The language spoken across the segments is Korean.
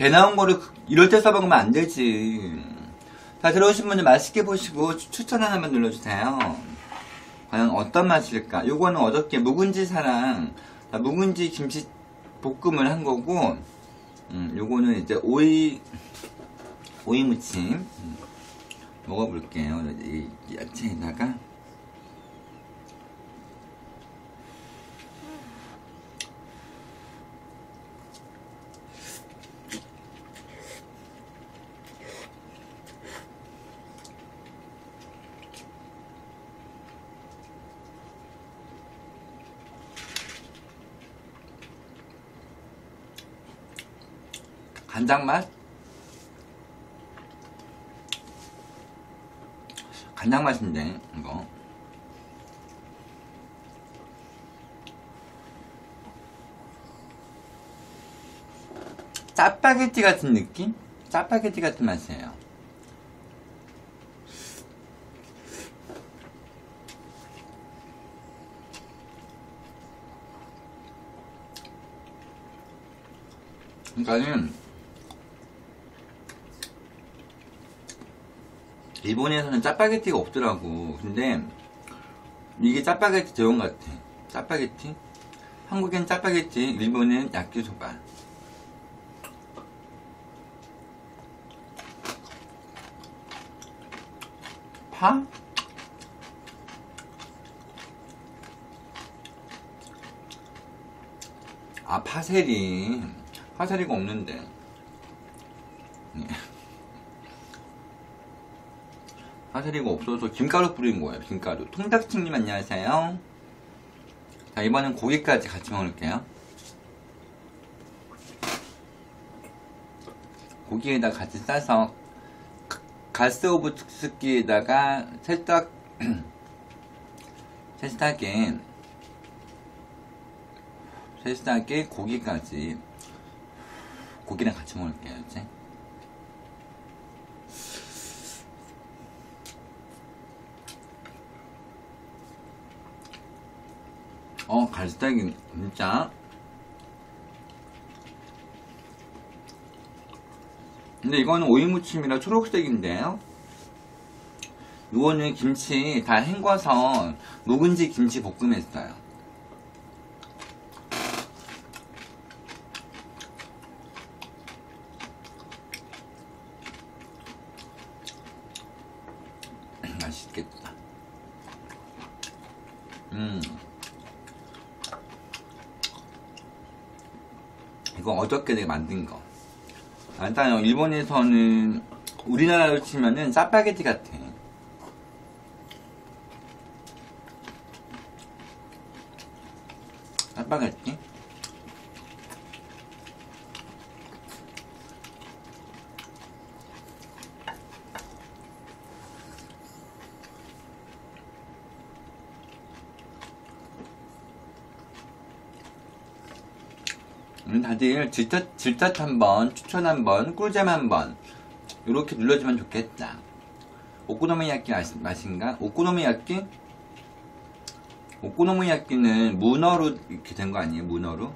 배 나온 거를 그- 이럴 때 써먹으면 안 되지. 자, 들어오신 분들 맛있게 보시고 추- 추천 하나만 눌러주세요. 과연 어떤 맛일까? 요거는 어저께 묵은지 사랑, 자, 묵은지 김치 볶음을 한 거고, 음, 요거는 이제 오이, 오이 무침. 음, 먹어볼게요. 이 야채에다가. 간장 맛? 간장 맛인데, 이거. 짜파게티 같은 느낌? 짜파게티 같은 맛이에요. 그러니까는 일본에서는 짜파게티가 없더라고. 근데 이게 짜파게티 것 같아. 짜파게티? 한국엔 짜파게티, 일본엔 야끼소바. 파? 아, 파세리. 파세리가 없는데. 예. 파세리가 없어서 김가루 뿌린 거예요, 김가루. 통닭찜님 안녕하세요. 자, 이번엔 고기까지 같이 먹을게요. 고기에다 같이 싸서 가- 가스오브 특수기에다가 살짝 살짝에 살짝에 고기까지 고기랑 같이 먹을게요 이제 어 갈색이 진짜. 근데 이거는 오이무침이라 초록색인데요. 이거는 김치 다 헹궈서 묵은지 김치 볶음 했어요 맛있겠다 음 이거 어저께 내가 만든 거. 아, 일단 일본에서는 우리나라로 치면은 짜파게티 같아. 짜파게티? 다들 질탓, 질탓 한 번, 추천 한 번, 꿀잼 한 번, 이렇게 눌러주면 좋겠다. 오코노미야끼 맛- 맛인가? 오코노미야끼? 오코노미야끼는 문어로 이렇게 된 거 아니에요? 문어로?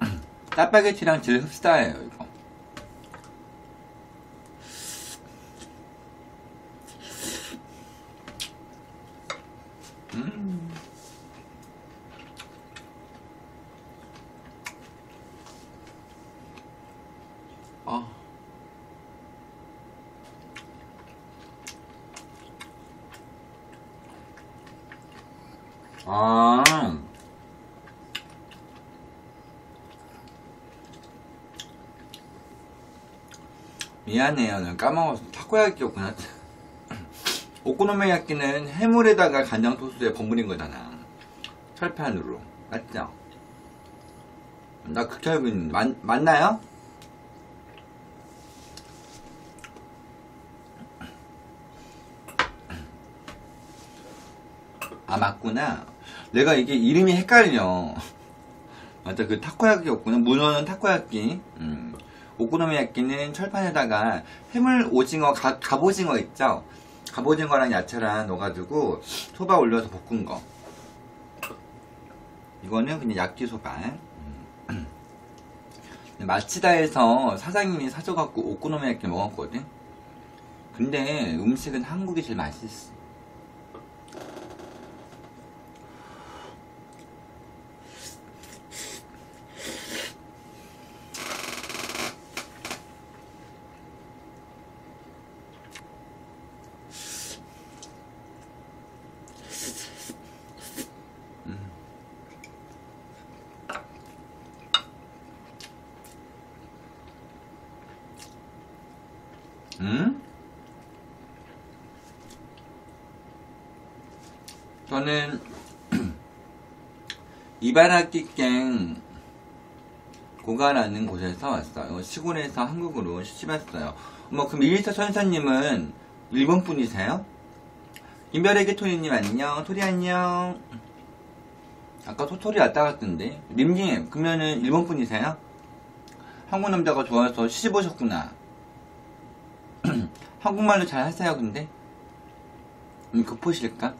짜파게티랑 제일 흡사해요, 이거. 아. 미안해요. 난 까먹어서 타코야끼였구나. 오코노미야끼는 해물에다가 간장 소스에 버무린 거잖아. 철판으로. 맞죠? 나 그렇게 알고. 맞, 맞나요? 아 맞구나 내가 이게 이름이 헷갈려 맞아 그 타코야끼였구나 문어는 타코야끼 음. 오코노미야끼는 철판에다가 해물 오징어 가, 갑오징어 있죠 갑오징어랑 야채랑 넣어가지고 소바 올려서 볶은 거 이거는 그냥 야끼소바 음. 마치다에서 사장님이 사줘갖고 오코노미야끼 먹었거든. 근데 음식은 한국이 제일 맛있어. 음? 저는 이바라키県고가라는 곳에서 왔어요. 시골에서 한국으로 시집 왔어요. 뭐 그럼 이리타 천사님은 일본 분이세요? 김별에게 토리님 안녕. 토리 안녕. 아까 토토리 왔다 갔던데. 림님 그러면은 일본 분이세요? 한국 남자가 좋아서 시집 오셨구나. 한국말로 잘 하세요, 근데? 음, 교포실까?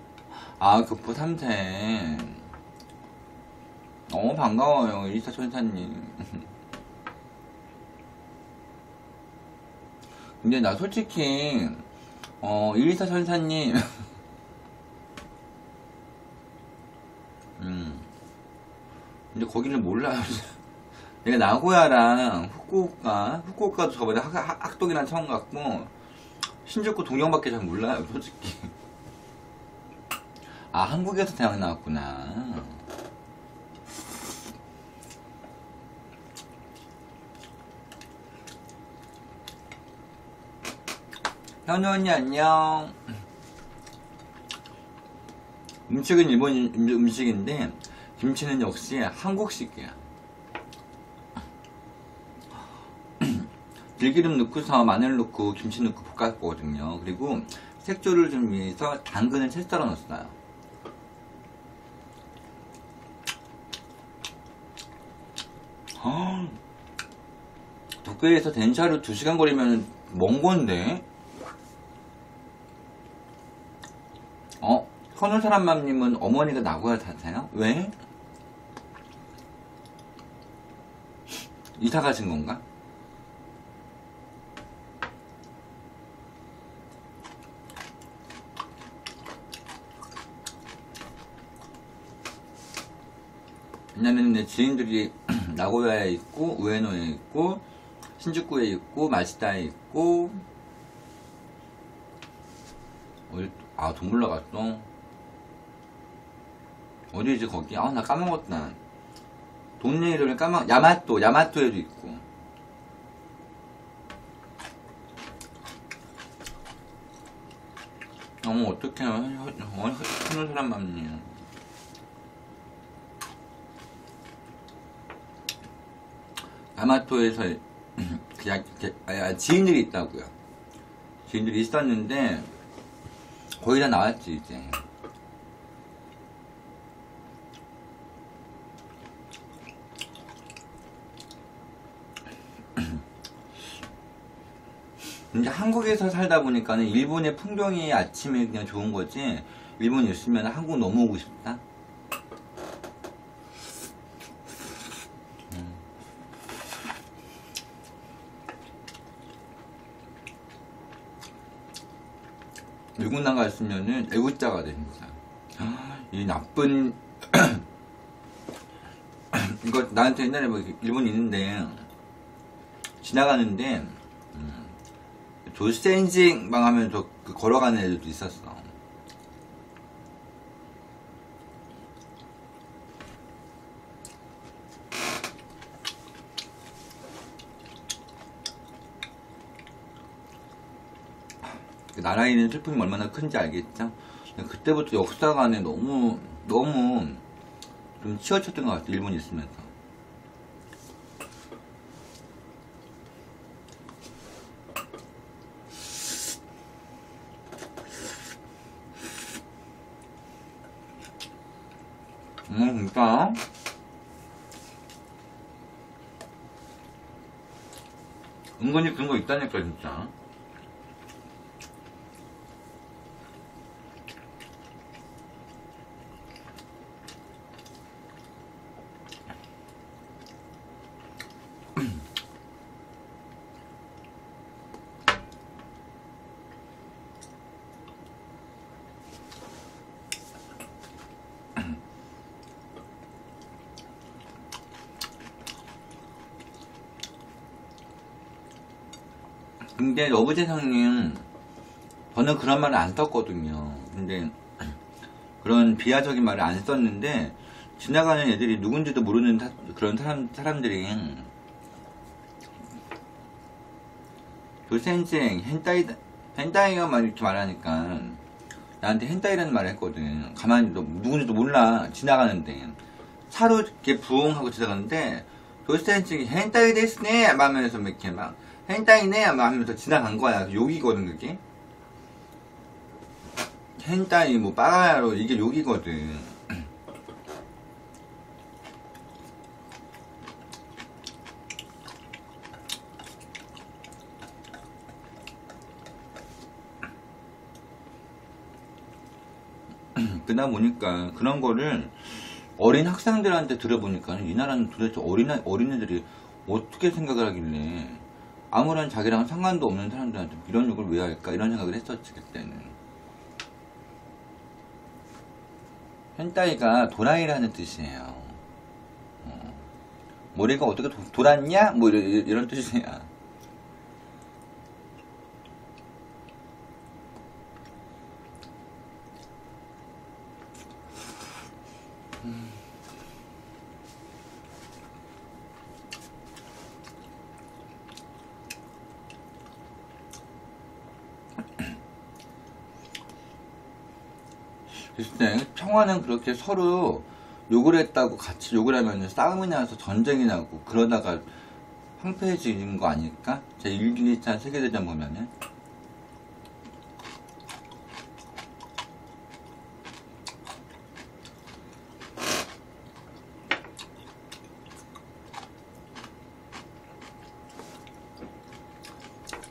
아, 교포 3세. 어, 반가워요, 이리사 천사님. 근데 나 솔직히, 어, 이리사 천사님. 음. 근데 거기를 몰라요. 내가 나고야랑 후쿠오카, 후쿠오카도 저번에 학, 학, 학동이랑 처음 갔고, 신주쿠 동영밖에 잘 몰라요, 솔직히. 아, 한국에서 대학 나왔구나. 현우 언니 안녕. 음식은 일본 음- 음식인데, 김치는 역시 한국식이야. 들기름 넣고서 마늘 넣고 김치 넣고 볶았거든요. 그리고 색조를 좀 위해서 당근을 채 썰어 넣었어요. 아, 도쿄에서電車로 2시간 거리면 먼 건데? 어? 현우 사람맘님은 어머니가 나고야 사세요? 왜? 이사 가신 건가? 왜냐면 내 지인들이 나고야에 있고 우에노에 있고 신주쿠에 있고 마시다에 있고 어디 아 동물러 갔어? 어디지 거기? 아 나 까먹었다. 동네 이름을 까먹 야마토 야마토에도 있고. 어머 어떡해 어, 흔한 사람 맞니 아, 지인들이 있다고요. 지인들이 있었는데 거의 다 나왔지 이제. 근데 한국에서 살다 보니까는 일본의 풍경이 아침에 그냥 좋은 거지. 일본 있으면 한국 너무 오고 싶다. 외국 나갔으면은 애국자가 돼 진짜. 이 나쁜 이거 나한테 옛날에 뭐 일본 있는데 지나가는데 음, 조센징방 하면 저그 걸어가는 애들도 있었어. 그 나라에 있는 슬픔이 얼마나 큰지 알겠죠? 그때부터 역사관에 너무 너무 좀 치워쳤던 것 같아 일본 있으면서 음 진짜 은근히 그런 거 있다니까 진짜 근데 여부재성님 저는 그런 말을 안 썼거든요. 근데 그런 비하적인 말을 안 썼는데 지나가는 애들이 누군지도 모르는 사- 그런 사람 사람들이 교센생 hen타이 hen타이가 막 이렇게 말하니까 나한테 hen타이라는 말을 했거든. 가만히 너 누군지도 몰라 지나가는데 차로 이렇게 부응하고 지나가는데 교센생이 데스네 하면서 막 이렇게 막 막 하면서 지나간 거야. 욕이거든 그게. hen타이 뭐 빠가야로 이게 욕이거든. 그러다 보니까 그런 거를 어린 학생들한테 들어보니까 이 나라는 도대체 어린, 어린애들이 어떻게 생각을 하길래 아무런 자기랑 상관도 없는 사람들한테 이런 욕을 왜 할까 이런 생각을 했었지 그때는 hen타이가 도라이라는 뜻이에요 어. 머리가 어떻게 도, 돌았냐? 뭐 이런, 이런 뜻이야 글쎄, 평화는 그렇게 서로 욕을 했다고 같이 욕을 하면 싸움이 나서 전쟁이 나고 그러다가 황폐해지는 거 아닐까? 제 1, 2, 2차 세계대전 보면은.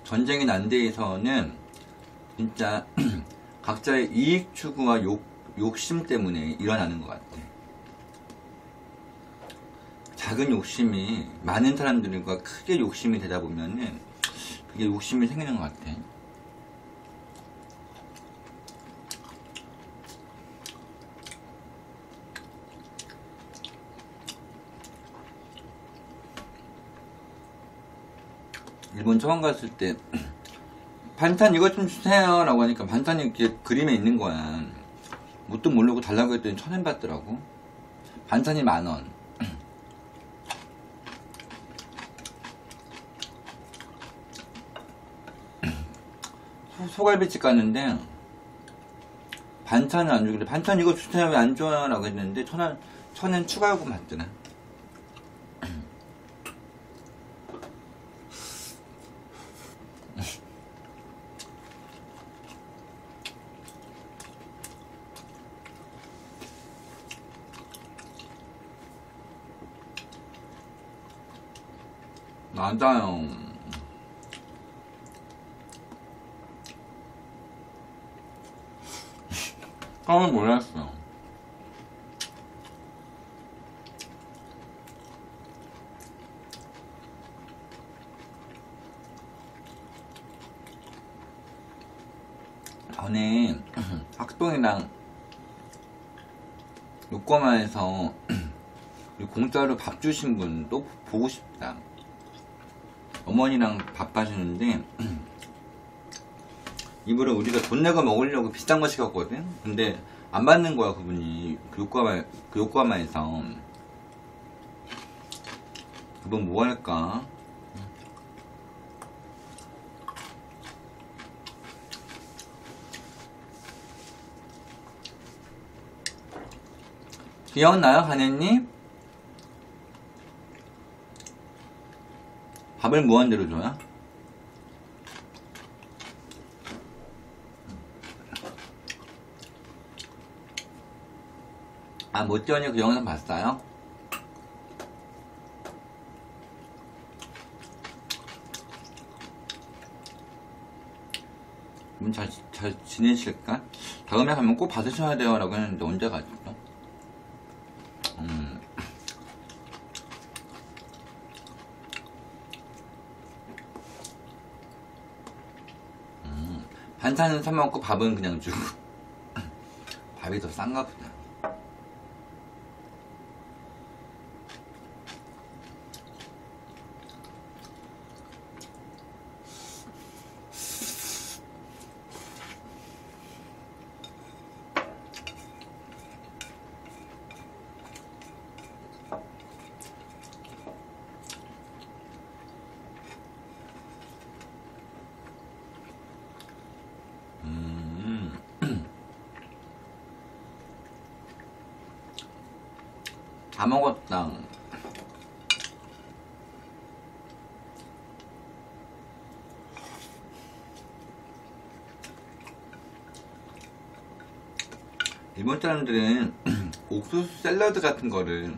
전쟁이 난 데에서는 진짜 각자의 이익 추구와 욕, 욕심 때문에 일어나는 것 같아. 작은 욕심이 많은 사람들과 크게 욕심이 되다 보면은 그게 욕심이 생기는 것 같아. 일본 처음 갔을 때 반찬 이것 좀 주세요 라고 하니까 반찬이 이렇게 그림에 있는 거야 뭣도 모르고 달라고 했더니 천엔 받더라고. 반찬이 만 원. 소갈비집 갔는데 반찬을 안 주길래 반찬 이거 주세요 왜안 줘요 라고 했는데 천원 천엔 추가 요금 받더라 맞아요. 처음에 몰랐어. 전에 학동이랑 요코마에서 공짜로 밥 주신 분 또 보고 싶다. 어머니랑 밥 하시는데 이분은 우리가 돈 내고 먹으려고 비싼 거 시켰거든. 근데 안 받는 거야 그분이 그 요코하마 그 요코하마에서 그분 뭐 할까? 기억나요, 가네님? 밥을 무한대로 줘요? 아, 못지언니 그 영상 봤어요? 잘, 잘 지내실까? 다음에 가면 꼭 받으셔야 돼요. 라고 했는데 언제 가죠? 음. 음. 반찬은 사 먹고 밥은 그냥 주고. 밥이 더 싼가 보다. 다 먹었다. 일본 사람들은 옥수수 샐러드 같은 거를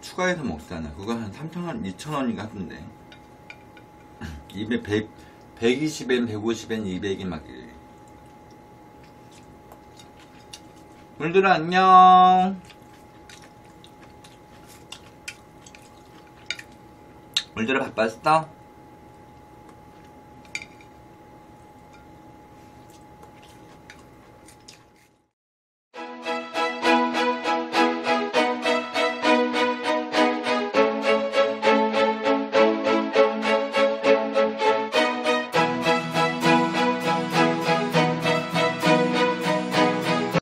추가해서 먹잖아. 그거 한 3,000원, 2,000원인가 하던데. 입에 100, 120엔, 150엔, 200엔 막 이래. 물들아 안녕. 물들아 바빴어?